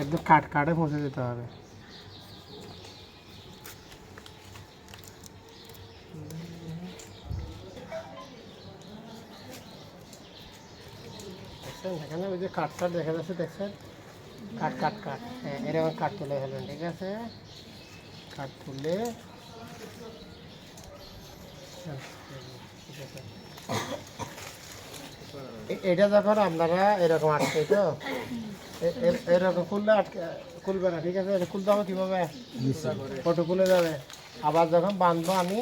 একদম কাট কাটে পৌঁছে যেতে হবে। এখানে ওই যে কাঠ কাঠ দেখা যাচ্ছে, দেখছেন? কাঠ কাঠ কাঠ। হ্যাঁ এরকম কাঠ তুলে ফেলবেন ঠিক আছে? কাঠ তুলে। এটা যখন আপনারা এরকম আটকে, তো? এরকম খুললে আটকে, খুলবে না, ঠিক আছে? খুলতে হবে, কীভাবে? ফটো খুলে যাবে। আবার যখন বাঁধবো আমি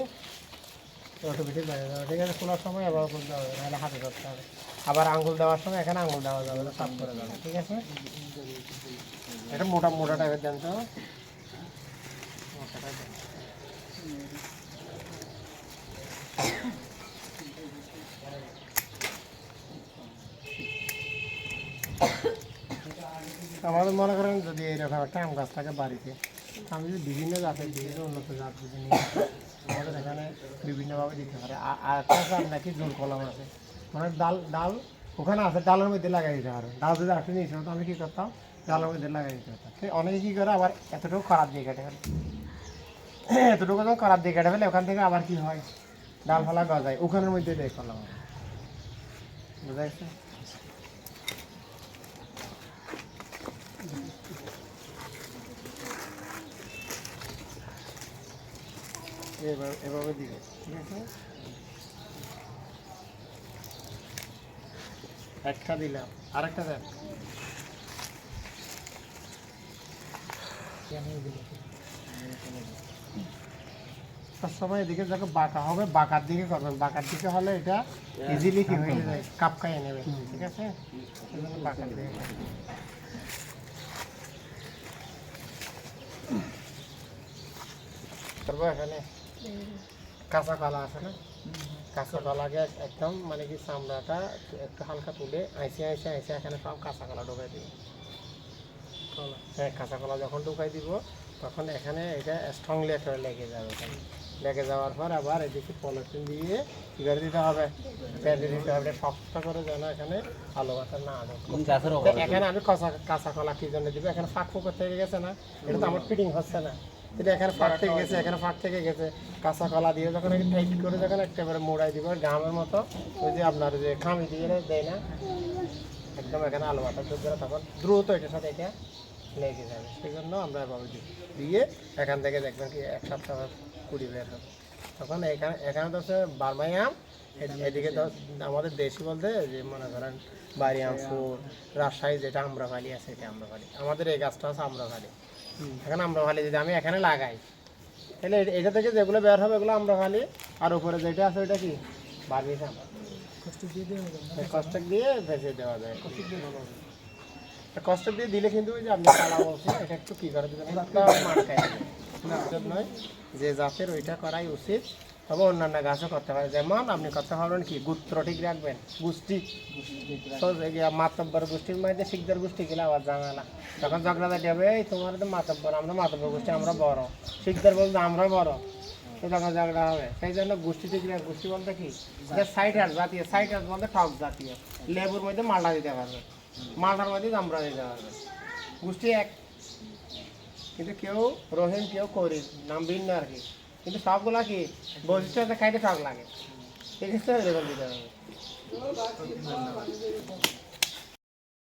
অটোমেটিক বাইরে যাবে, ঠিক আছে? খোলার সময় আবার খুলতে হবে, নাহলে হাতে ধরতে হবে। আবার আঙ্গুল দেওয়ার সময় এখানে আঙ্গুল দেওয়া যাবে না, সাফ করে যাবে, ঠিক আছে? এটা মোটা মোটা টাইপের দেন তো দেন। আমাদের মনে করেন যদি এইরকম একটা আম গাছ থাকে বাড়িতে, আমি যদি বিভিন্ন জাতের বিভিন্ন উন্নত জাত যদি নিয়ে আমাদের এখানে বিভিন্নভাবে দিতে পারে। আর- একটা জাত নাকি, জোর কলম আছে। মানে ডাল ডাল ওখানে আছে, ডালের মধ্যে লাগাই দিতে পারে। ডাল যদি একটা নিয়েছিল তো আমি কী করতাম, ডালের মধ্যে লাগাই দিতে পারতাম। সে অনেকে কী করে, আবার এতটুকু খারাপ দিয়ে কেটে ফেলে। এতটুকু যখন খারাপ দিয়ে কেটে ফেলে, ওখান থেকে আবার কি হয়? ডাল ফালা গজায়, ওখানের মধ্যে দেয় কলম বুঝা গেছে? এভাবে এভাবে দিবে ঠিক আছে একটা দিলাম আরেকটা দেন সবসময় এদিকে যখন বাঁকা হবে বাঁকার দিকে করবেন বাঁকার দিকে হলে এটা ইজিলি কি হয়ে যায় কাপ খাইয়ে নেবে ঠিক আছে সেজন্য বাঁকার দিকে করবেন। করব এখানে কাঁচা কলা আছে না? কাঁচা কলাকে একদম মানে কি চামড়াটা একটু হালকা তুলে আইসে আইসে আইসে এখানে সব কাঁচা কলা ঢুকাই দিব। হ্যাঁ কাঁচা কলা যখন ঢুকাই দিব তখন এখানে এটা স্ট্রংলি একটা লেগে যাবে লেগে যাওয়ার পর আবার এদিকে পলিথিন দিয়ে কী করে দিতে হবে? বেঁধে দিতে হবে। শক্ত করে যেন এখানে আলো বাতাস না এখানে আমি কাঁচা কাঁচা কলা কী জন্য দিব? এখানে ফাঁক ফুক থেকে গেছে না? এটা তো আমার ফিটিং হচ্ছে না। এটা এখানে ফাঁক থেকে গেছে, এখানে ফাঁক থেকে গেছে। কাঁচা কলা দিয়ে যখন টাইট করে যখন একেবারে মোড়াই দিব গামের মতো, ওই যে আপনার যে খামি দিয়ে দেয় না, একদম এখানে আলো বাতাস ঢুকবে না তখন দ্রুত এটার সাথে এটা লেগে যাবে। সেই জন্য আমরা এভাবে দিই। দিয়ে এখান থেকে দেখবেন কি এক সপ্তাহ কুড়ি বের হবে। তখন এখানে এখানে তো হচ্ছে বারমাই আম এদিকে তো আমাদের দেশি বলতে যে মনে করেন বাড়ি আম, ফুল, রাজশাহী যেটা আম্রপালি আছে, এটা আম্রপালি। আমাদের এই গাছটা আছে আম্রপালি। এখন আম্রপালি যদি আমি এখানে লাগাই তাহলে এটা থেকে যেগুলো বের হবে এগুলো আম্রপালি আর উপরে যেটা আছে ওইটা কি? বার্মিস দিয়ে কষ্ট দিয়ে ভেসে দেওয়া যায়। কষ্ট দিয়ে দিলে কিন্তু ওই যে আপনি কালা বলছেন এটা একটু কী করে দেবেন? মার্কায় নয় যে জাতের ওইটা করাই উচিত। তবে অন্যান্য গাছও করতে পারে। যেমন আপনি করতে পারবেন কি, গুত্র ঠিক রাখবেন গোষ্ঠী মাতব্বর গোষ্ঠীর মধ্যে শিখদের গোষ্ঠী গেলে আবার ঝামেলা তখন ঝগড়া দাঁড়ি হবে, এই তোমার তো মাতব্বর, আমরা মাতব্বর গোষ্ঠী, আমরা বড়। শিখদের বলতে আমরা বড়। তখন ঝগড়া হবে। সেই জন্য গোষ্ঠী ঠিক রাখ। গোষ্ঠী বলতে কি সাইড হাট জাতীয় সাইড হাট বলতে টক জাতীয়। লেবুর মধ্যে মালটা দিতে পারবে। মালটার মধ্যে আমরা দিতে পারবে। গোষ্ঠী এক। কিন্তু কেউ রহিম, কেউ করিম, নাম ভিন্ন আর কি। কিন্তু সবগুলা কি? বৈশিষ্ট্য খাইতে শখ লাগে। আছে দিতে হবে।